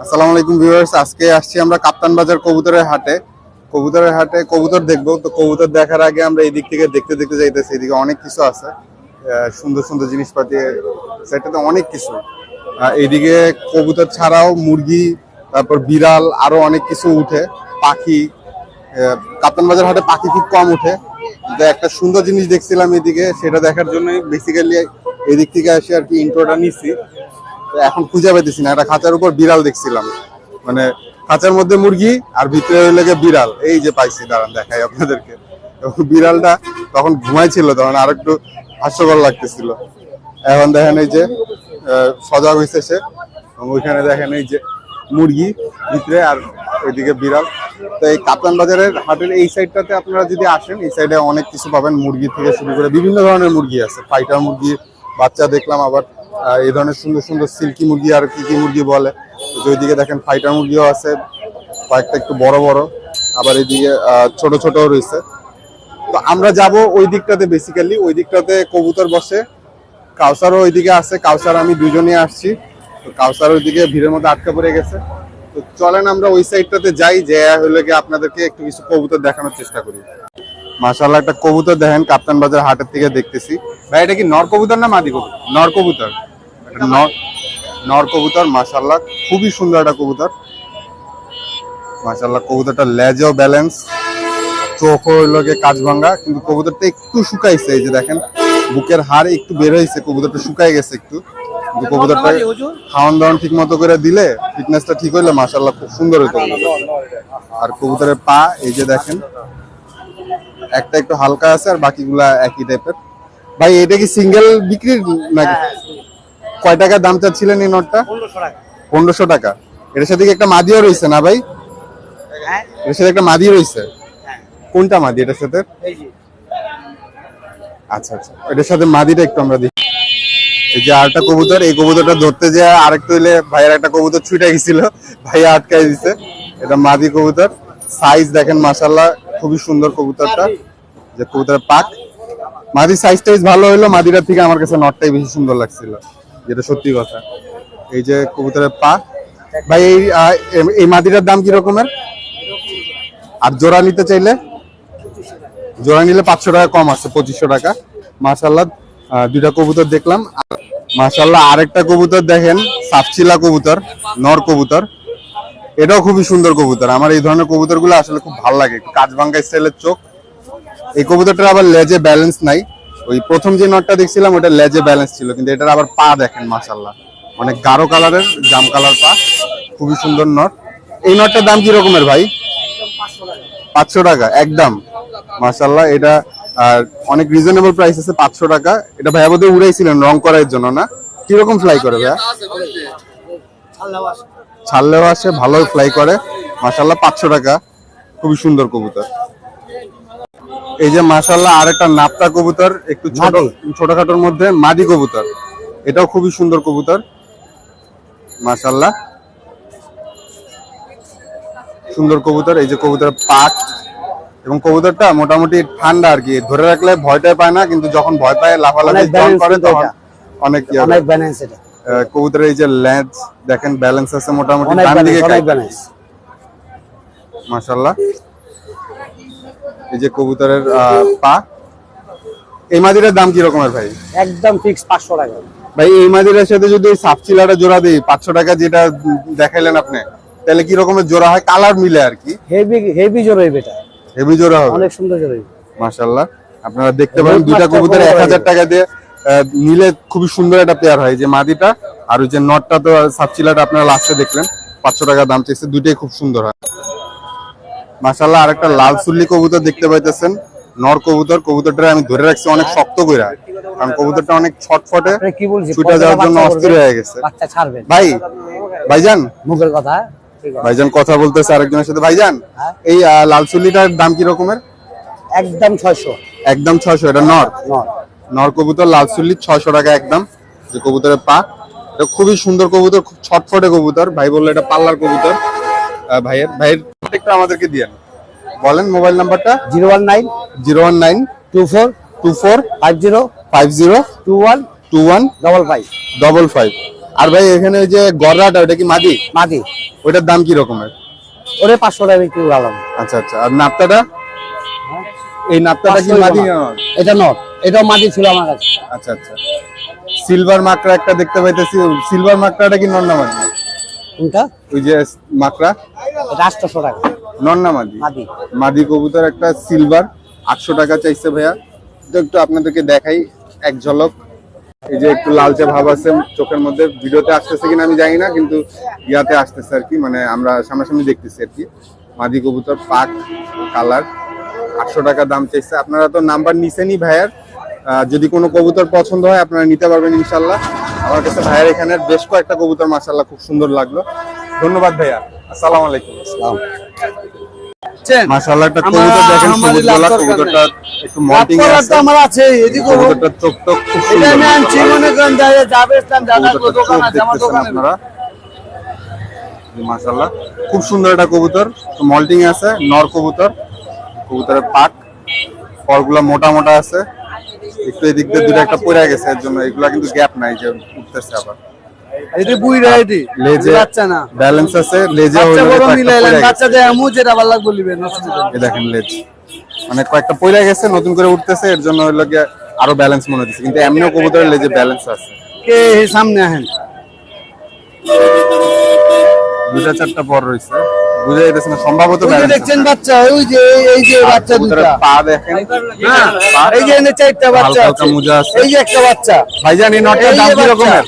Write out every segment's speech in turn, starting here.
আসসালামু আলাইকুম ভিউয়ার্স, আজকে আসছি আমরা কাপ্তান বাজার কবুতরের হাটে। কবুতরের হাটে কবুতর দেখব, তো কবুতর দেখার আগে আমরা এই দিক থেকে দেখতে দেখতে যাইতেছি, এদিকে অনেক কিছু আছে। সুন্দর সুন্দর জিনিসপাতি, সেটাতে অনেক কিছু। এইদিকে কবুতর ছাড়াও মুরগি, তারপর বিড়াল, আরও অনেক কিছু উঠে, পাখি। কাপ্তান বাজার হাটে পাখি খুব কম উঠে। একটা সুন্দর জিনিস দেখছিলাম এদিকে, সেটা দেখার জন্য বেসিক্যালি এদিক থেকে এসে আর কি ইন্ট্রোটা নিচ্ছি। এখন খুঁজে পেতেছি না, একটা খাঁচার উপর বিড়াল দেখছিলাম। মানে খাঁচার মধ্যে মুরগি আর ভিতরে গিয়ে বিড়াল। এই যে পাইছি, দাঁড়ান দেখাই আপনাদেরকে। বিড়ালটা তখন ঘুমাইছিল, তখন আর একটু হাস্যকর লাগতেছিল। এখন দেখেন এই যে সজাগ হয়েছে সে। ওইখানে দেখেন এই যে মুরগি ভিতরে আর ওইদিকে বিড়াল। তো এই কাপ্তান বাজারের হাটের এই সাইডটাতে আপনারা যদি আসেন, এই সাইডে অনেক কিছু পাবেন মুরগি থেকে শুরু করে বিভিন্ন ধরনের মুরগি আছে। ফাইটার মুরগি, বাচ্চা দেখলাম আবার। এই ধরনের সুন্দর সুন্দর সিল্কি মুরগি আর কি কি মুরগি বলে। ওইদিকে দেখেন ফাইটার মুরগিও আছে কয়েকটা একটু বড় বড় আবার এইদিকে আহ, ছোট ছোট রয়েছে। তো আমরা যাব ওই দিকটাতে বেসিক্যালি ওই দিকটাতে কবুতর বসে। কাউসারও ওইদিকে আছে কাউসার আমি দুজনে আসছি। তো কাউসার ওইদিকে ভিড়ের মধ্যে আটকা পড়ে গেছে। তো চলেন আমরা ওই সাইডটাতে যাই যে হলে গিয়ে আপনাদেরকে একটু কিছু কবুতর দেখানোর চেষ্টা করি। মাশাআল্লাহ একটা কবুতর দেখেন কাপ্তান বাজার হাটের থেকে দেখতেছি। ভাই এটা কি নর কবুতর না মাদি কবুতর? নর কবুতর। নর নর কবুতর মাশাআল্লাহ খুবই সুন্দর একটা কবুতর। মাশাআল্লাহ কবুতরটা লেজও ব্যালেন্স চোখ হইল গিয়ে কাজ ভাঙ্গা কিন্তু কবুতরটা একটু শুকাইছে এই যে দেখেন বুকের হাড় একটু বের হয়েছে কবুতরটা শুকাই গেছে একটু। কিন্তু কবুতরটা খাওয়ান দাওয়ান ঠিক মতো করে দিলে ফিটনেসটা ঠিক হইলে মাশাআল্লাহ খুব সুন্দর হইতো। আর কবুতরের পা এই যে দেখেন একটা একটু হালকা আছে আর বাকিগুলা একই টাইপের ভাই এটা কি সিঙ্গেল বিক্রির নাকি? কয় টাকা দাম চাচ্ছিলেন এই নোটটা? পনেরোশো টাকা। এটার সাথে একটা মাদিও রয়েছে না ভাই? এটার সাথে একটা মাদি রয়েছে? কোনটা মাদি এটার সাথে? আচ্ছা আচ্ছা। এটার সাথে মাদিটা একটু আমরা দেখি। এই যে আরেকটা কবুতর এই কবুতরটা ধরতে যে আরেকটু হইলে ভাইয়ের একটা কবুতর ছুটে গেছিল ভাইয়া আটকাই দিছে। এটা মাদি কবুতর। সাইজ দেখেন মাশাল্লাহ খুবই সুন্দর কবুতরটা। যে কবুতরের পাক। মাদি সাইজ টাইজ ভালো হইল মাদিটার থেকে আমার কাছে নটটাই বেশি সুন্দর লাগছিল। যেটা সত্যি কথা। এই যে কবুতরের পা। ভাই, এই এই মাদিটার দাম কি রকমের? আর জোড়া নিতে চাইলে? জোড়া নিলে পাঁচশো টাকা কম আছে, পঁচিশশো টাকা। মাশাল্লাহ দুইটা কবুতর দেখলাম। মাশাল্লাহ আরেকটা কবুতর দেখেন সাফচিলা কবুতর, নর কবুতর। এটাও খুবই সুন্দর কবুতর। আমার এই ধরনের কবুতরগুলো আসলে খুব ভালো লাগে। একটু কাজভাঙ্গা স্টাইলের চোখ। এই কবুতরটার আবার লেজে ব্যালেন্স নাই। ওই প্রথম যে নটটা দেখছিলাম, ওটা লেজে ব্যালেন্স ছিল, কিন্তু এটার আবার পা দেখেন মাশাল্লাহ অনেক গাঢ় কালারের জাম কালার পা, খুবই সুন্দর নট এই নটটার দাম কি রকমের ভাই? পাঁচশো টাকা, একদম। মাশাল্লাহ এটা, আর অনেক রিজনেবল প্রাইস আছে, পাঁচশো টাকা। এটা ভাইয়া বোধহয় উড়াইছিলেন, রং করার জন্য, না? কীরকম ফ্লাই করে ভাইয়া? ছাড়লেও আসে, ভালো ফ্লাই করে। মাশাল্লাহ পাঁচশো টাকা। খুবই সুন্দর কবুতর। এই যে মাশাল্লাহ আরেকটা নাপ্তা কবুতর একটু ছোট ছোটখাটোর মধ্যে মাদি কবুতর। এটাও খুবই সুন্দর কবুতর। মাশাল্লাহ সুন্দর কবুতর এই যে কবুতরের পাক এবং কবুতরটা মোটামুটি ঠান্ডা আর কি। ধরে রাখলে ভয়টাই পায় না কিন্তু যখন ভয় পায় লাফালাফি করে তখন অনেক ইয়ে অনেক ব্যালেন্স এটা। কবুতরের এই যে লেজ দেখেন ব্যালেন্স আছে মোটামুটি ডান দিকে মাশাল্লাহ এই যে কবুতরের পা এই মাদিটার দাম কি রকমের ভাই? একদম ফিক্স পাঁচশো টাকা। ভাই এই মাদিটার সাথে যদি সাপচিলাটা জোড়া দিই পাঁচশো টাকা যেটা দেখাইলেন আপনি তাহলে কি রকমের জোড়া হয়? কালার মিলে আর কি। হেভি হেভি জোর হইবে এটা হেভি জোড়া হবে। অনেক সুন্দর জোর হইবে মাশাল্লাহ আপনারা দেখতে পারেন দুইটা কবুতর কম এক হয়ে হাজার যাবে। টাকা দিয়ে নিলে খুবই সুন্দর একটা পেয়ার হয় যে মাদিটা। আর ওই যে নটটা তো সাপচিলাটা আপনারা লাস্টে দেখলেন পাঁচশো টাকা দাম চেয়েছে দুইটাই খুব সুন্দর হয়। মাশাল্লাহ আরেকটা লাল সুল্লি কবুতর দেখতে পাইতেছেন। নর কবুতর কবুতরটা আমি ধরে রাখছি অনেক শক্ত কইরা কারণ কবুতরটা অনেক ছটফটে ছুটে যাওয়ার জন্য অস্থির হয়ে গেছে। ভাই ভাইজান? মুখের কথা। ভাইজান কথা বলতেছে আরেকজনের সাথে। ভাইজান হ্যাঁ? এই লাল চুল্লিটার দাম কি রকমের? একদম ছয়শো। একদম ছয়শো এটা নর। নর কবুতর লাল চুল্লি ছয়শো টাকা একদম। যে কবুতরের পা এটা খুবই সুন্দর কবুতর খুব ছটফটে কবুতর। ভাই বলল এটা পাল্লার কবুতর। ভাইয়ের ভাইয়ের একটু আমাদেরকে দিয়েন বলেন মোবাইল নাম্বারটা। Zero one nine. Zero one nine. Two four. Two four. Five zero. Five zero. Two one. Two one. Double five. Double five. আর ভাই এখানে ওই যে গররাটা ওটা কি মাদি? মাদি। ওইটার দাম কি রকমের? ওরে পাঁচশো টাকা বিক্রি করলাম। আচ্ছা আচ্ছা। আর নাপ্তাটা? এই নাপ্তাটা কি মাদি? এটা নট এটাও মাদি ছিল আমার কাছে। আচ্ছা আচ্ছা। সিলভার মাকড়া একটা দেখতে পাইতেছি। সিলভার মাকড়াটা কি নন্না মাদি? কোনটা ওই যে মাকড়া? এটা আটশোশো টাকা। নন্না মাদি। মাদি। মাদি কবুতর একটা সিলভার আটশো টাকা চাইছে ভাইয়া। তো একটু আপনাদেরকে দেখাই এক ঝলক। এই যে একটু লালচে ভাব আছে চোখের মধ্যে। ভিডিওতে আসতেছে কিনা আমি জানি না কিন্তু ইয়াতে আসতেছে আর কি। মানে আমরা সামনাসামনি দেখতেছি আর কি। মাদি কবুতর পাক কালার। আটশো টাকা দাম চাইছে। আপনারা তো নাম্বার নিছেনই ভাইয়ার। যদি কোনো কবুতর পছন্দ হয় আপনারা নিতে পারবেন ইনশাল্লাহ। আমার কাছে ভাইয়ার এখানে বেশ কয়েকটা কবুতর মাসাল্লাহ খুব সুন্দর লাগল। ধন্যবাদ ভাইয়া। আসসালামু আলাইকুম। আসসালাম। মাশাআল্লাহ একটা কবুতর দেখেন সবুজ গলা কবুতরটা একটু মল্টিং আছে তো আমার আছে এদিকে কবুতরটার চোখ তো খুব এটা সুন্দর। আমি আনছি মনে করেন যাই যাবে ইসলাম দাদা দোকান আছে আমার দোকানে। আপনারা? মাশাআল্লাহ। খুব সুন্দর একটা কবুতর। মল্টিং আছে নর কবুতর। কবুতরের পাক। ফলগুলো মোটা মোটা আছে। একটু এদিক দিয়ে দুটো একটা পড়ে গেছে এর জন্য এগুলা কিন্তু গ্যাপ নাই যে উঠতেছে আবার। এটি বুইরা এটি। লেজে বাচ্চা না। ব্যালেন্স আছে লেজে বাচ্চা বড় মিলাইলেন বাচ্চা দেয় আমু যেটা ভালো লাগবে লিবেন এই দেখেন লেজ। মানে কয়েকটা পয়লা গেছে নতুন করে উঠতেছে এর জন্য গিয়ে আরও ব্যালেন্স মনে হচ্ছে কিন্তু এমনিও কবুতরের লেজে ব্যালেন্স আছে। কে সামনে আহেন? দুটা চারটা পর রয়েছে বুঝা যাইতেছে না সম্ভবত দেখছেন বাচ্চা ওই যে এই যে বাচ্চা দুটা পা দেখেন। হ্যাঁ এই যে এনে চারটা বাচ্চা হালকা আছে। মোজা আছে। এই যে একটা বাচ্চা। ভাইজান এই নটটার দাম কি রকমের?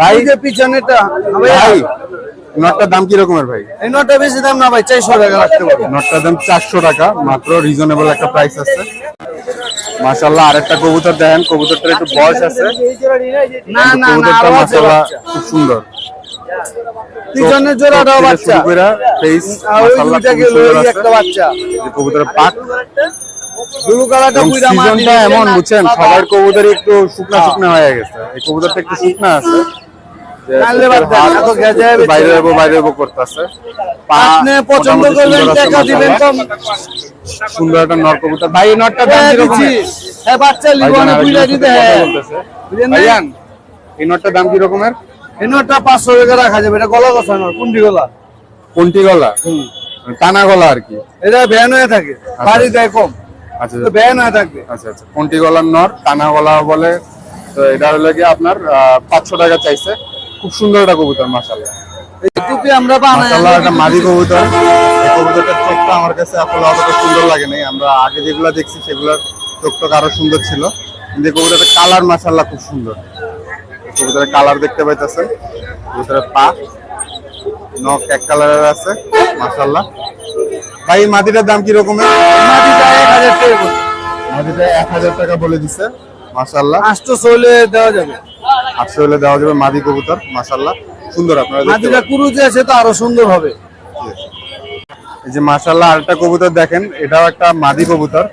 ভাই। যে পিছনেটা ভাই নটটার দাম কি রকমের ভাই? এই নটা বেশি দাম না ভাই চারশো টাকা রাখতে পারব নটটার দাম চারশো টাকা মাত্র রিজনেবল একটা প্রাইস আছে। মাশাল্লাহ আরেকটা কবুতর দেখেন কবুতরটার একটু বয়স আছে। না না না কবুতরটা খুব সুন্দর। পিছনের জোড়াটাও বাচ্চা। ফেস আর ওই গেল একটা বাচ্চা। কবুতরের পাক ব্লু কালারটা এবং সিজনটা এমন বুঝছেন? সবার কবুতরই একটু শুকনা শুকনা হয়ে গেছে। এই কবুতরটা একটু শুকনা আছে। যে কালরে বাদ দেন, হাত এত গেজায় একটু বেচে বাইরে যাব বাইরে যাব করতেছে। আপনি পছন্দ করবেন সুন্দর টাকা দিবেন কম সুন্দর একটা নর কবুতর। ভাই এই নরটার দাম হ্যাঁ, দিচ্ছি। হ্যাঁ? বাচ্চা লিবনে বুইরা দিতে হ্যাঁ। বুঝলেন এই নটটার দাম কি রকমের এই নোটটা পাঁচশো টাকা রাখা যাবে এটা গলা কথা নয় কুন্ডি গলা। কোনটি গলা? টানা গলা আর কি? এটা ভ্যান হয়ে থাকে বাড়ি দেয় কম। আচ্ছা তো ভ্যান হয়ে থাকবে। আচ্ছা আচ্ছা। কোনটি গলার নর টানা গলা বলে তো এটা হলো কি আপনার পাঁচশো টাকা চাইছে। খুব সুন্দর একটা কবুতর মাসাল্লাহ টুপি আমরা বানাই একটা মাদি কবুতর। কবুতরটার চোখটা আমার কাছে আসলে অতটা সুন্দর লাগে নাই। আমরা আগে যেগুলো দেখছি সেগুলোর চোখটা আরও সুন্দর ছিল। কিন্তু এই কবুতরের কালার মাসাল্লাহ খুব সুন্দর। কবুতরের কালার দেখতে পাইতেছেন। কবুতরের পা। নখ এক কালারের আছে মাসাল্লাহ ভাই এই মাদিটার দাম কি রকমের মাটিটা এক হাজার টাকা। মাদিটা এক হাজার টাকা বলে দিছে মাসাল্লাহ আটশো চলে দেওয়া যাবে। আটশো হলে দেওয়া যাবে মাদি কবুতর মাসাল্লাহ সুন্দর আপনারা মাটিটা। কুরুজে আছে তো আরও সুন্দর হবে। এই যে মাসাল্লাহ আরেকটা কবুতর দেখেন এটাও একটা মাদি কবুতর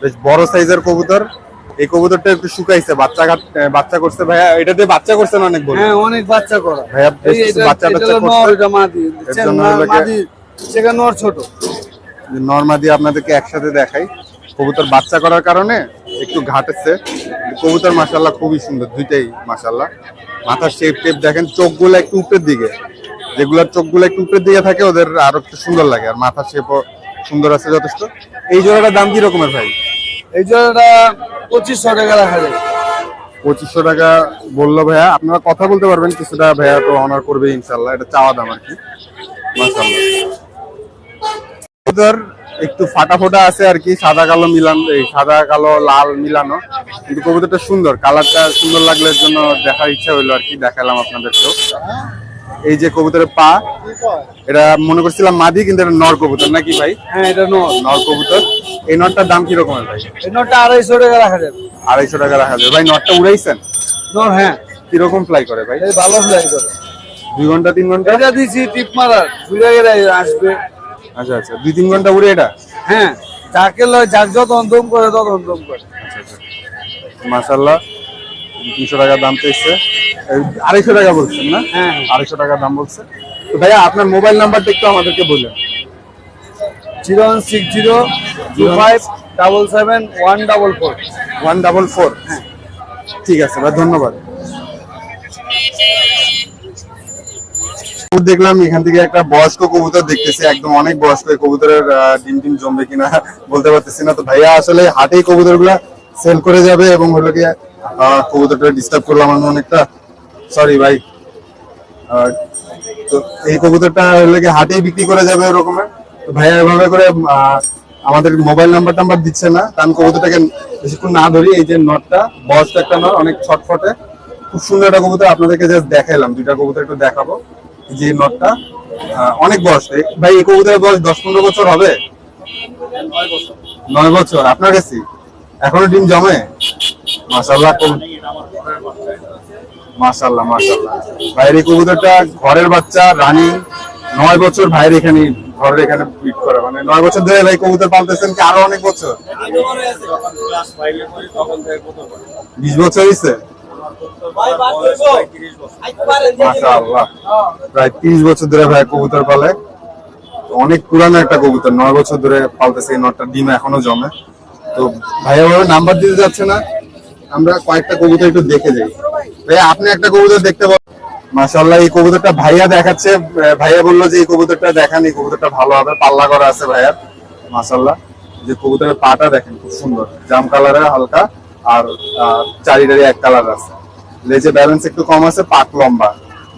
বেশ বড় সাইজের কবুতর। এই কবুতরটা একটু শুকাইছে বাচ্চা বাচ্চা করছে ভাইয়া। এটা দিয়ে বাচ্চা করছেন অনেক বড়? হ্যাঁ অনেক বাচ্চা করা। ভাইয়া বাচ্চা হলো করছে। এটা মাদি। মাদি সেখানে নর ছোট। নর্মাদি আপনাদেরকে একসাথে দেখাই। কবুতর বাচ্চা করার কারণে একটু ঘাটেছে কবুতর মাসাল্লাহ খুবই সুন্দর দুইটাই মাসাল্লাহ মাথার শেপ টেপ দেখেন চোখগুলো একটু উপরের দিকে। যেগুলোর চোখগুলো একটু উপরের দিকে থাকে ওদের আরও একটু সুন্দর লাগে। আর মাথার শেপও সুন্দর আছে যথেষ্ট। এই জোড়াটার দাম কি রকমের ভাই? এই জোড়াটা পঁচিশশো টাকা রাখা যাবে পঁচিশশো টাকা বলল ভাইয়া। আপনারা কথা বলতে পারবেন, কিছুটা ভাইয়া তো অনার করবে ইনশাল্লাহ এটা চাওয়া দাম আর কি। মাসাল্লাহ একটু ফাটা ফোটা আছে আর কি, সাদা কালো মিলান, এই সাদা কালো, লাল মিলানো। কিন্তু কবুতরটা সুন্দর, কালারটা সুন্দর লাগলে জন্য দেখার ইচ্ছা হইল আর কি, দেখালাম আপনাদেরকেও। এই যে কবুতরের পা এটা মনে করছিলাম মাদি কিন্তু এটা নর কবুতর নাকি ভাই? হ্যাঁ এটা নর। নর কবুতর। এই নটটার দাম কি রকমের ভাই? এই নরটা আড়াইশো টাকা রাখা যাবে। আড়াইশো টাকা রাখা যাবে। ভাই নটটা উড়াইছেন? নর হ্যাঁ। কীরকম ফ্লাই করে ভাই? এই ভালো ফ্লাই করে। দুই ঘণ্টা তিন ঘণ্টা? এটা দিছি টিপ মারার। ঘুরে গেলে আসবে। আচ্ছা আচ্ছা। দুই তিন ঘণ্টা উড়ে এটা? হ্যাঁ যাকে লয় যাক যত দম করে তত দম করে। আচ্ছা আচ্ছা। মাসাল্লাহ তিনশো টাকা দাম পেয়েছে আড়াইশো টাকা বলছেন না? হ্যাঁ। আড়াইশো টাকা দাম বলছে। তো ভাইয়া আপনার মোবাইল নাম্বারটা একটু আমাদেরকে বললেন zero one six zero two five double seven one double four. One double four. ঠিক আছে ভাই ধন্যবাদ। দেখলাম এখান থেকে একটা বয়স্ক কবুতর দেখতেছি একদম অনেক বয়স্ক কবুতরের ডিম টিম জমবে কিনা বলতে পারতেছি না। তো ভাইয়া আসলে হাটেই কবুতরগুলা সেল করে যাবে এবং হলো আহ, কবুতরটা ডিস্টার্ব করলাম আমি অনেকটা সরি ভাই। তো এই কবুতরটা হলো গিয়ে হাটেই বিক্রি করে যাবে এরকমের তো ভাইয়া এভাবে করে আমাদের মোবাইল নাম্বার টাম্বার দিচ্ছে না। আমি কবুতরটাকে বেশিক্ষণ না ধরি, এই যে নটটা বয়স্ক একটা নট অনেক ছটফটে। খুব সুন্দর একটা কবুতর, আপনাদেরকে জাস্ট দেখাইলাম, দুইটা কবুতর একটু দেখাবো। যে নটটা অনেক বয়স। ভাই, এই কবুতরের বয়স দশ পনেরো বছর হবে? নয় বছর, আপনার কাছে? এখনও ডিম জমে? মাসাল্লাহ মাসাল্লাহ মাসাল্লাহ ভাইয়ের এই কবুতরটা ঘরের বাচ্চা, রানী। নয় বছর ভাইয়ের এখানে, ঘরের এখানে বিট করে। মানে নয় বছর ধরে ভাই কবুতর পালতেছেন আরও অনেক বছর? বিশ বছর হয়েছে প্রায় তিরিশ বছর ধরে ভাই কবুতর পালে। অনেক পুরানো একটা কবুতর, নয় বছর ধরে পালতেছে এই নটটা, ডিম এখনও জমে। তো ভাইয়া নাম্বার দিতে যাচ্ছে না। আমরা কয়েকটা কবুতর একটু দেখে যাই। ভাইয়া আপনি একটা কবুতর দেখতে পাবেন মাশাআল্লাহ এই কবুতরটা ভাইয়া দেখাচ্ছে। ভাইয়া বলল যে এই কবুতরটা দেখান এই কবুতরটা ভালো হবে পাল্লা করা আছে ভাইয়ার মাশাআল্লাহ যে কবুতরের পাটা দেখেন খুব সুন্দর। জাম কালারের হালকা আর চারিটারি এক কালার আছে। লেজে ব্যালেন্স একটু কম আছে পাক লম্বা।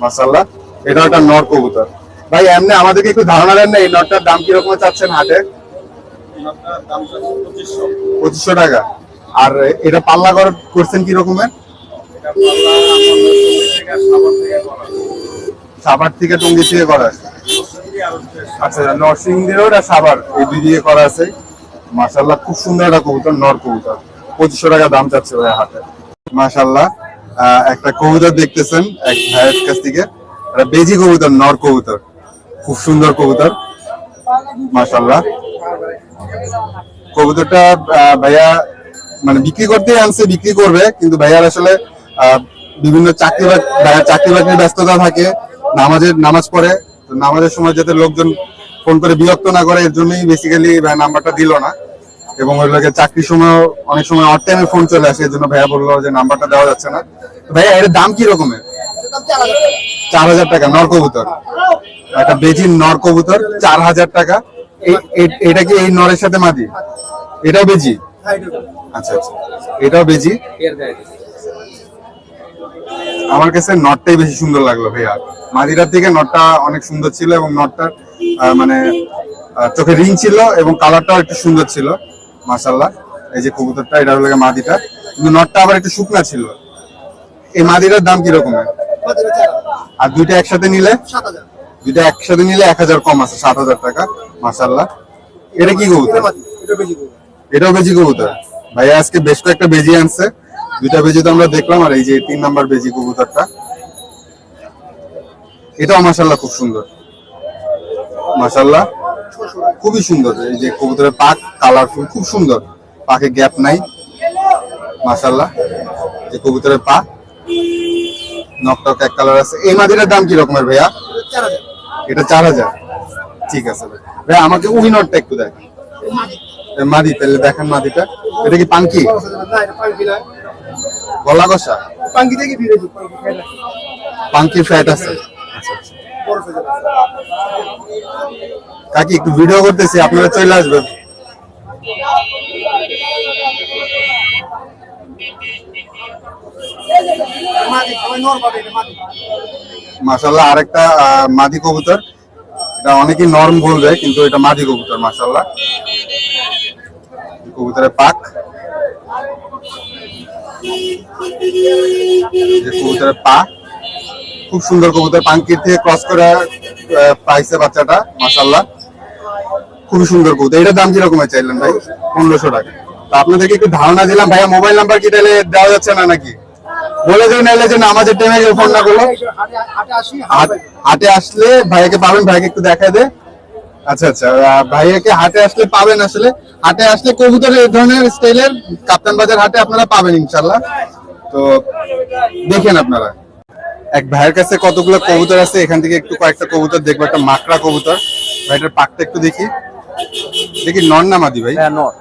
মাশাআল্লাহ এটা একটা নর কবুতর। ভাই এমনি আমাদেরকে একটু ধারণা দেন না এই নটটার দাম কীরকম চাচ্ছেন হাটে? পঁচিশশো টাকা। আর এটা পাল্লা কর করছেন কি রকমের? সাবার থেকে টঙ্গি থেকে করা আছে। আচ্ছা নরসিংদীরও এটা সাবার এই দুই দিয়ে করা আছে। মাশাল্লাহ খুব সুন্দর একটা কবুতর নর কবুতর। পঁচিশশো টাকা দাম চাচ্ছে ভাই হাতে। মাশাল্লাহ আহ, একটা কবুতর দেখতেছেন এক ভাইয়ের কাছ থেকে। একটা বেজি কবুতর নর কবুতর। খুব সুন্দর কবুতর। মাশাল্লাহ কবুতরটা ভাইয়া মানে বিক্রি করতেই আনছে, বিক্রি করবে, কিন্তু ভাইয়ার আসলে বিভিন্ন চাকরি চাকরি বাকরির ব্যস্ততা থাকে, নামাজের, নামাজ পড়ে নামাজের সময় যাতে লোকজন ফোন করে বিরক্ত না করে, এর জন্যই বেসিক্যালি নাম্বারটা দিল না। এবং ওই লোকের চাকরির সময় অনেক সময় অট টাইমে ফোন চলে আসে এর জন্য ভাইয়া বলল যে নাম্বারটা দেওয়া যাচ্ছে না। ভাইয়া, এর দাম কি রকমের? চার হাজার টাকা, নর কবুতর। একটা বেজির নর কবুতর, চার হাজার টাকা। এটা কি এই নরের সাথে মাদি? এটাও বেজি? আচ্ছা আচ্ছা। এটাও বেজি? আমার কাছে নটটাই বেশি সুন্দর লাগল ভাইয়া। মাদিরার থেকে নটটা অনেক সুন্দর ছিল এবং নটটার মানে চোখে রিং ছিল এবং কালারটাও একটু সুন্দর ছিল মাসাল্লাহ এই যে কবুতরটা এটা হলো মাদিটা কিন্তু নটটা আবার একটু শুকনা ছিল। এই মাদিরার দাম কিরকমের আর দুইটা একসাথে নিলে? দুইটা একসাথে নিলে এক হাজার কম আছে সাত হাজার টাকা মাসাল্লাহ এটা কি কবুতর। এটাও বেজি কবুতর? ভাইয়া আজকে বেশ কয়েকটা বেজি আনছে। দুইটা বেজি তো আমরা দেখলাম, আর এই যে তিন নাম্বার বেজি কবুতরটা। এটাও মাসাল্লাহ খুব সুন্দর। মাসাল্লাহ খুবই সুন্দর। এই যে কবুতরের পাক কালারফুল খুব সুন্দর। পাকে গ্যাপ নাই। মাসাল্লাহ যে কবুতরের পা নকটক এক কালার আছে। এই মাদিটার দাম কি রকমের ভাইয়া? এটা চার হাজার। ঠিক আছে ভাই। ভাই, আমাকে উইনরটা একটু দেখ মাদি তাহলে দেখেন মাদিটা। এটা কি পাঙ্কি? গলা কষা? পাঙ্কি ফ্যাট আছে। কাকি, একটু ভিডিও করতেছি, আপনারা চলে আসবেন। মাশাল্লাহ আরেকটা মাদি কবুতর। এটা অনেকেই নরম বলবে, কিন্তু এটা মাদি কবুতর মাশাল্লাহ কবুতরের পাক। কবুতরের পা। খুব সুন্দর কবুতর পাঙ্কির থেকে ক্রস করে পাইছে বাচ্চাটা মাশাল্লাহ খুবই সুন্দর কবুতর। এটার দাম কীরকম চাইলেন ভাই? পনেরোশো টাকা। তা আপনাদেরকে একটু ধারণা দিলাম ভাইয়া মোবাইল নাম্বার কি তাহলে দেওয়া যাচ্ছে না নাকি? বলে দিন নাইলে যে আমাদের টেনে ফোন না করল। হাট- হাটে আসলে ভাইয়াকে পাবেন ভাইকে একটু দেখা দে। আচ্ছা আচ্ছা। ভাইয়াকে হাটে আসলে পাবেন আসলে। হাটে আসলে কবুতরের এই ধরনের স্টাইলের কাপ্তান বাজার হাটে আপনারা পাবেন ইনশাল্লাহ তো দেখেন আপনারা। এক ভাইয়ের কাছে কতগুলো কবুতর আছে এখান থেকে একটু কয়েকটা কবুতর দেখব একটা মাকড়া কবুতর। ভাইটার পাকটা একটু দেখি। দেখি নর না মাদি ভাই? হ্যাঁ নর।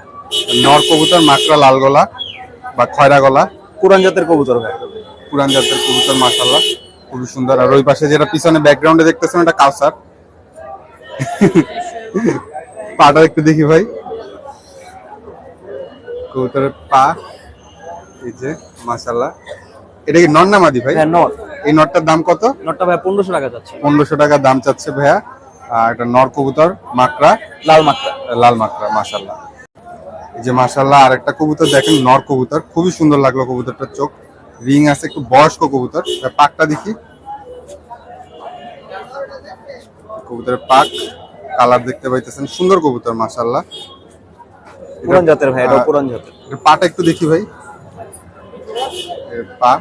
নর কবুতর মাকড়া লাল গলা বা খয়রা গলা। পুরান জাতের কবুতর ভাই। পুরান জাতের কবুতর মাশাল্লাহ খুবই সুন্দর। আর ওই পাশে যেটা পিছনে ব্যাকগ্রাউন্ডে দেখতেছেন এটা কাউসার। পাটা একটু দেখি ভাই। কবুতরের পা এই যে মাশাল্লাহ এটা কি নর না মাদি ভাই? হ্যাঁ নট এই নটটার দাম কত? নটটা ভাই পনেরোশো টাকা যাচ্ছে। পনেরোশো টাকা দাম চাচ্ছে ভাইয়া। আর এটা নর কবুতর মাকড়া? লাল মাত্রা লাল মাকড়া মাশাল্লাহ এই যে মাশাল্লাহ আর একটা কবুতর দেখেন নর কবুতর। খুবই সুন্দর লাগল কবুতরটার চোখ। রিং আছে একটু বয়স্ক কবুতর। পাকটা দেখি। কবুতরের পাক কালার দেখতে পাইতেছেন সুন্দর কবুতর মাশাল্লাহ পুরান জাতের ভাই এটা আহ, পুরান জাতের। পাটা একটু দেখি ভাই। পা।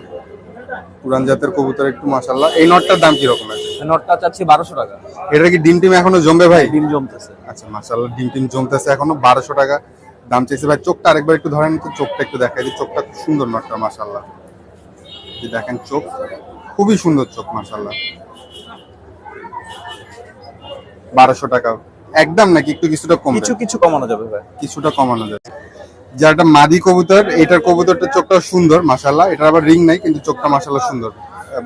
পুরান জাতের কবুতর একটু মাশাল্লাহ এই নটটার দাম কি রকমের? নটটা চাচ্ছি বারোশো টাকা। এটা কি ডিম টিম এখনও জমবে ভাই? ডিম জমতেছে। আচ্ছা মাশাআল্লাহ ডিম টিম জমতেছে এখনও বারোশো টাকা দাম চাইছে ভাই। চোখটা আরেকবার একটু ধরেন তো চোখটা একটু দেখাই দিই। চোখটা খুব সুন্দর নটটা মাশাআল্লাহ। দেখেন চোখ খুবই সুন্দর চোখ মাশাআল্লাহ। বারোশো টাকা। একদম নাকি? একটু কিছুটা কম কিছু কিছু কমানো যাবে ভাই। কিছুটা কমানো যাচ্ছে যারটা মাদি কবুতর এটার কবুতরটা চোখটা সুন্দর মাশাআল্লাহ। এটার আবার রিং নাই কিন্তু চোখটা মাশাআল্লাহ সুন্দর।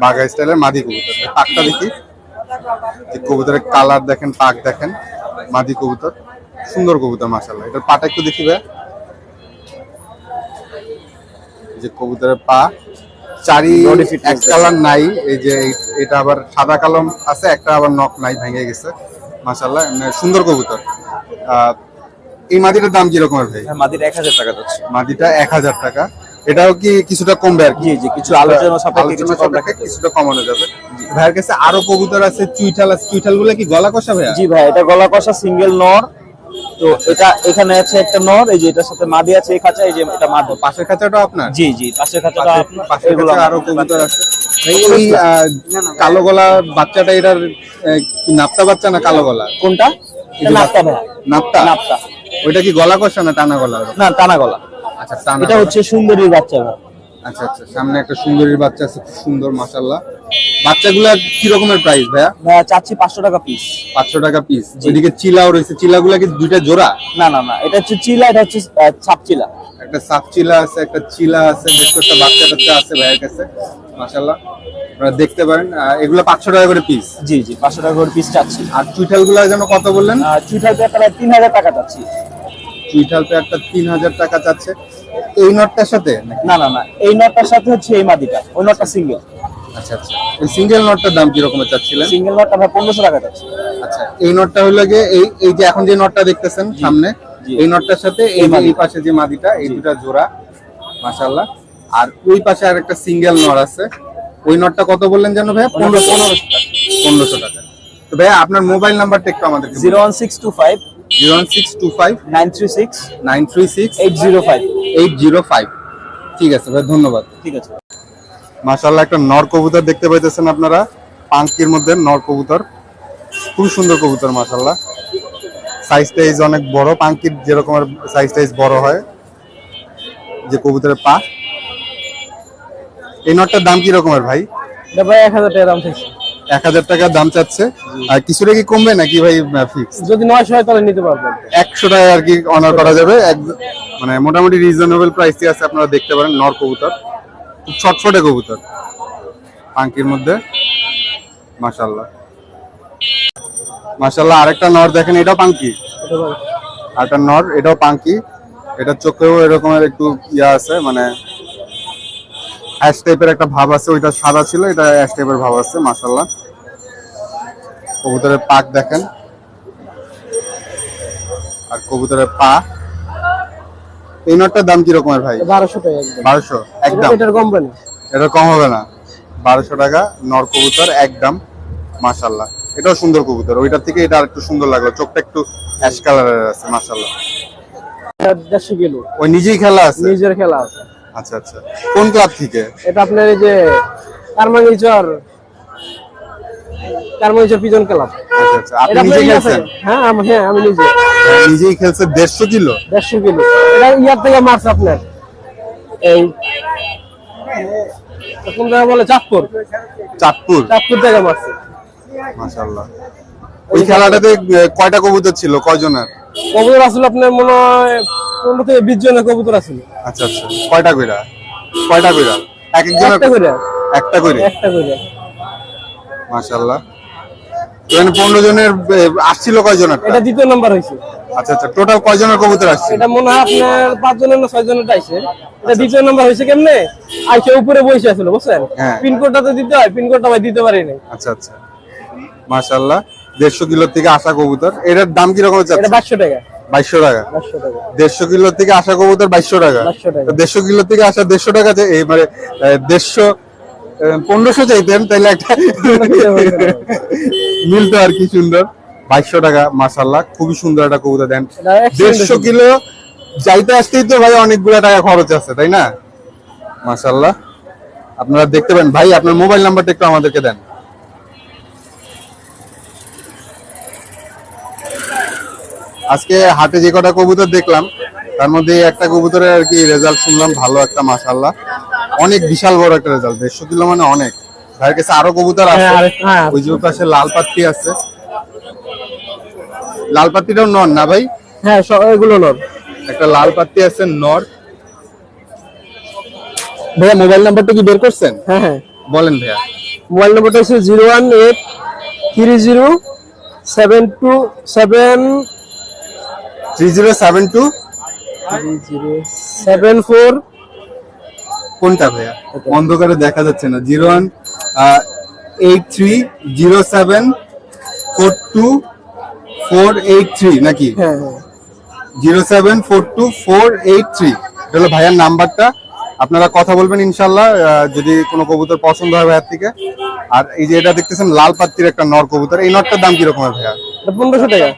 বাঘা স্টাইলের মাদি কবুতর। পাকটা দেখি। কবুতরের কালার দেখেন পাক দেখেন। মাদি কবুতর। সুন্দর কবুতর মাশাআল্লাহ। এটার পাটা একটু দেখি ভাই। এই যে কবুতরের পা। চারি এক কালার নাই এই যে এটা আবার সাদা কালম আছে একটা আবার নখ নাই ভেঙে গেছে। মাশাআল্লাহ এমনি সুন্দর কবুতর। এই মাদিটার দাম কি রকমের ভাই? মাদিটা এক হাজার টাকা যাচ্ছে। মাদিটা এক হাজার টাকা। এটাও কি কিছুটা কমবে আর কি? জি জি কিছু আলোচনা সাপেক্ষে কিছু কম রাখা কিছুটা কমানো যাবে। ভাইয়ের কাছে আরও কবুতর আছে চুইঠাল আছে। চুইঠালগুলো কি গলা কষা ভাই জি ভাই এটা গলা কষা সিঙ্গেল নর তো এটা এখানে আছে একটা নর এই যে এটার সাথে মাদি আছে এই খাঁচা এই যে এটা মাদি। পাশের খাঁচাটা আপনার? জি জি পাশের খাঁচাটা আপনার, পাশের এগুলো আরও কবুতর আছে। এই আহ, কালো গলা বাচ্চাটা এটার নাপ্তা বাচ্চা না কালো গলা? কোনটা? নাপ্তা ভাই। নাপ্তা? নাপ্তা। ওইটা কি গলা কষা না টানা গলা? না টানা গলা। আচ্ছা টানা এটা হচ্ছে সুন্দরী বাচ্চা ভাই। আচ্ছা আচ্ছা সামনে একটা সুন্দরীর বাচ্চা আছে খুব সুন্দর মাশাল্লাহ বাচ্চাগুলা কি রকমের প্রাইস ভাইয়া? ভাইয়া চাচ্ছি পাঁচশো টাকা পিস পাঁচশো টাকা পিস ওইদিকে চিলাও রয়েছে চিলাগুলা কি দুইটা জোড়া? না না না এটা হচ্ছে চিলা এটা হচ্ছে ছাপ চিলা। একটা সাপ চিলা আছে একটা চিলা আছে বেশ কয়েকটা বাচ্চা টাচ্চা আছে ভাইয়ের কাছে মাশাল্লাহ আপনারা দেখতে পারেন এগুলো পাঁচশো টাকা করে পিস জি জি পাঁচশো টাকা করে পিস চাচ্ছি। আর চুইঠালগুলা যেন কত বললেন? চুইঠাল পেয়ারটা তিন হাজার টাকা চাচ্ছি। চুইঠাল পেয়ারটা তিন হাজার টাকা চাচ্ছে। এই নটটার সাথে না না না এই নটটার সাথে হচ্ছে এই মাদিটা ওই নটটা সিঙ্গেল আচ্ছা আচ্ছা। এই সিঙ্গেল নটটার দাম কি রকমের চাচ্ছিলেন? সিঙ্গেল নটটা ভাই পনেরোশো টাকা চাচ্ছি। আচ্ছা এই নটটা হলো গিয়ে এই এই যে এখন যে নটটা দেখতেছেন সামনে এই নটটার সাথে এই এই পাশে যে মাদিটা এই দুটা জোড়া মাশাল্লাহ আর ওই পাশে আর একটা সিঙ্গেল নর আছে। ওই নটটা কত বললেন যেন ভাইয়া? পনেরোশো পনেরোশো টাকা। পনেরোশো টাকা। তো ভাইয়া আপনার মোবাইল নাম্বারটা একটু আমাদের zero one six two five zero one six two five nine three six nine three six eight zero five eight zero five. ঠিক আছে ভাই ধন্যবাদ। ঠিক আছে। মাশাল্লাহ একটা নর কবুতর দেখতে পাইতেছেন আপনারা। পাঙ্কির মধ্যে নর কবুতর। খুব সুন্দর কবুতর মাশাল্লাহ সাইজ টাইজ অনেক বড় পাঙ্কির যেরকমের সাইজ টাইজ বড় হয়। যে কবুতরের পা। এই নটটার দাম কি রকমের ভাই ভাই এক হাজার টাকা দাম এক হাজার টাকা দাম চাচ্ছে। আর কিছুটা কি কমবে নাকি ভাই ফিক্স যদি নয়শো হয় তাহলে নিতে পারবেন। একশো টাকা আর কি অনার করা যাবে। এক- মানে মোটামুটি রিজনেবল প্রাইসে আছে আপনারা দেখতে পারেন নর কবুতর। খুব ছটফটে কবুতর। পাঙ্কির মধ্যে। মাশাল্লাহ মাশাল্লাহ আরেকটা নর দেখেন এটাও পাঙ্কি? আরেকটা নর এটাও পাঙ্কি। এটা চোখেও এরকমের একটু ইয়া আছে মানে অ্যাশ টাইপের একটা ভাব আছে ওইটা সাদা ছিল এটা অ্যাশ টাইপের ভাব আছে মাশাল্লাহ কবুতরের পাক দেখেন। আর কবুতরের পা। এই নটটার দাম কি রকমের ভাই? বারোশো টাকা একদম। বারোশো একদম। এটার কোম্পানি এটা কম হবে না। বারোশো টাকা নর কবুতর একদম। মাশাল্লাহ এটাও সুন্দর কবুতর। ওইটার থেকে এটা আরেকটু সুন্দর লাগল। চোখটা একটু অ্যাশ কালারের আছে মাশাল্লাহ দেড়শো ওই নিজেই খেলা আছে? নিজের খেলা আছে। আচ্ছা আচ্ছা। কোন ক্লাব থেকে? এটা আপনার এই যে কারমাঙ্গিচর কারমাঙ্গিচর পিজন ক্লাব। আচ্ছা আচ্ছা। আপনি নিজে ইয়ে? খেলছেন? হ্যাঁ আমি- হ্যাঁ আমি নিজে। নিজেই খেলছে দেড়শো কিলো? দেড়শো কিলো। এটা ইয়ার থেকে মারছে আপনার। এই কোন জায়গা বলে চাঁদপুর। চাঁদপুর? চাঁদপুর থেকে মারছে। মাশাল্লাহ ওই খেলাটাতে কয়টা কবুতর ছিল? কয়জনের? কবুতর আসলে আপনার মনে হয় পনেরো থেকে বিশ জনের কবুতর আছিল আচ্ছা আচ্ছা। কয়টা কইরা? কয়টা কইরা? এক একজনের একটা করে একটা করে একটা করে মাশাল্লাহ এখানে পনেরো জনের আসছিল কয়জন এটা দ্বিতীয় নাম্বার হয়েছে আচ্ছা আচ্ছা। টোটাল কয়জনের কবুতর আসছে? এটা মনে হয় আপনার পাঁচ জনের না ছয় জনের আইছে এটা দ্বিতীয় নাম্বার হয়েছে কেমনে? আইসে উপরে বসে আছিল বুঝছেন? হ্যাঁ। পিনকোডটা তো দিতে হয় পিনকোডটা ভাই দিতে পারি নাই। আচ্ছা আচ্ছা। মাশাল্লাহ দেড়শো কিলোর থেকে আসা কবুতর। এটার দাম কীরকম বাইশশো টাকা। বাইশশো টাকা। দেড়শো কিলোর থেকে আসা কবুতর বাইশশো টাকা। তো দেড়শো কিলোর থেকে আসা দেড়শো টাকা এই মানে দেড়শো পনেরোশো চাইতেন তাহলে একটা মিলতো আর কি সুন্দর। বাইশশো টাকা মাসাল্লাহ খুবই সুন্দর একটা কবুতর। দেন দেড়শো কিলো যাইতে আসতেই তো ভাই অনেকগুলো টাকা খরচ আছে তাই না? মাসাল্লাহ আপনারা দেখতে পারেন। ভাই আপনার মোবাইল নাম্বারটা একটু আমাদেরকে দেন। আজকে হাটে যে কটা কবুতর দেখলাম তার মধ্যে একটা কবুতরের আর কি রেজাল্ট শুনলাম ভালো একটা মাসাল্লাহ অনেক বিশাল বড় একটা রেজাল্ট দেড়শো কিলো মানে অনেক। ভাইয়ের কাছে আরও কবুতর আছে। হ্যাঁ, হ্যাঁ। ওই যে পাশে লাল পাত্তি আছে। লাল পাত্তিটাও নন না ভাই? হ্যাঁ এগুলো নর। একটা লাল পাত্তি আছে নর। ভাইয়া মোবাইল নাম্বারটা কি বের করছেন? হ্যাঁ হ্যাঁ। বলেন ভাইয়া। মোবাইল নম্বরটা হচ্ছে zero one eight three zero seven two seven three zero seven two seven four কোনটা ভাইয়া? অন্ধকারে দেখা যাচ্ছে না। Zero one eight three zero seven four two four eight three নাকি? Zero seven four two four eight three এটা হলো ভাইয়ার নাম্বারটা। আপনারা কথা বলবেন ইনশাল্লাহ যদি কোনো কবুতর পছন্দ হয় ভাইয়ার থেকে। আর এই যে এটা দেখতেছেন লাল পাত্তির একটা নর কবুতর। এই নটটার দাম কীরকম হয় ভাইয়া? পনেরোশো টাকা।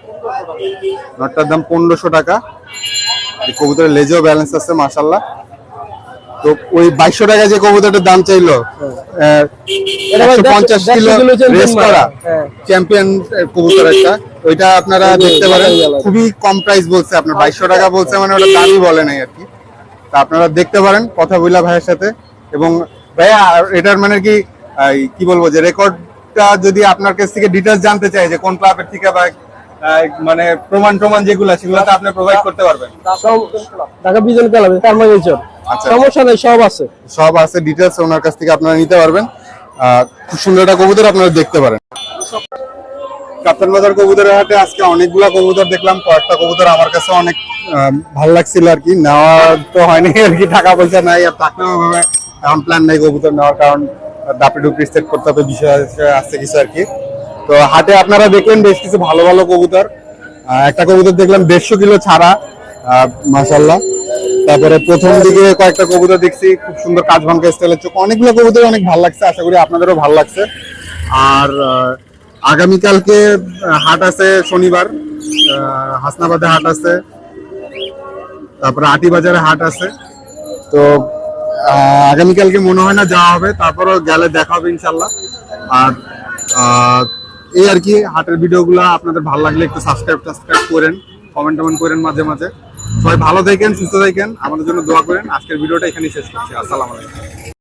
নটটার দাম পনেরোশো টাকা। কবুতরের লেজেও ব্যালেন্স আছে মাসাল্লাহ তো ওই বাইশশো টাকা যে কবুতরটার দাম চাইলো দেড়শো- পঞ্চাশ কিলো কিলো রেস করা হ্যাঁ। চ্যাম্পিয়ন কবুতর একটা ওইটা আপনারা দেখতে পারেন। খুবই কম প্রাইস বলছে আপনার। বাইশশো টাকা বলছে মানে ওটা দামই বলে নাই আর কি। তা আপনারা দেখতে পারেন কথা বইলা ভাইয়ের সাথে। এবং ভাইয়া এটার মানে কি কি বলব যে রেকর্ডটা যদি আপনার কাছ থেকে ডিটেলস জানতে চাই যে কোন ক্লাবের থেকে বা মানে প্রমাণ প্রমাণ যেগুলো সেগুলো তো আপনি প্রোভাইড করতে পারবেন। সব ঢাকা বিজন ক্লাবে তার আচ্ছা। সমস্যা নেই সব আছে। সব আছে ডিটেলস ওনার কাছ থেকে আপনারা নিতে পারবেন। খুব সুন্দর একটা কবুতর আপনারা দেখতে পারেন। কাপ্তান বাজার কবুতরের হাটে আজকে অনেকগুলা কবুতর দেখলাম কয়েকটা কবুতর আমার কাছে অনেক ভালো লাগছিল আর কি। নেওয়া তো হয়নি আর কি টাকা পয়সা নাই আর থাকলেও ভাবে এখন প্ল্যান নাই কবুতর নেওয়ার কারণ দাপি ডুপি সেট করতে হবে বিষয় আছে কিছু আর কি। তো হাটে আপনারা দেখলেন বেশ কিছু ভালো ভালো কবুতর। একটা কবুতর দেখলাম দেড়শো কিলো ছাড়া। মাসাল্লাহ তারপরে প্রথম দিকে কয়েকটা কবুতর দেখছি, খুব সুন্দর কাজ ভাঙ্গা স্টাইলের চোখ। অনেকগুলো কবুতর অনেক ভালো লাগছে, আশা করি আপনাদেরও ভালো লাগছে। আর আগামীকালকে হাট আছে শনিবার হাসনাবাদে হাট আছে। তারপরে আটিবাজারে হাট আছে। তো আগামীকালকে মনে হয় না যাওয়া হবে, তারপরও গেলে দেখা হবে ইনশাল্লাহ আর এই আর কি, হাটের ভিডিওগুলো আপনাদের ভালো লাগলে একটু সাবস্ক্রাইব টাবস্ক্রাইব করেন কমেন্ট টমেন্ট করেন মাঝে মাঝে। সবাই ভালো থাকেন, সুস্থ থাকেন, আমাদের জন্য দোয়া করেন। আজকের ভিডিওটা এখানেই শেষ করছি। আসসালামু আলাইকুম।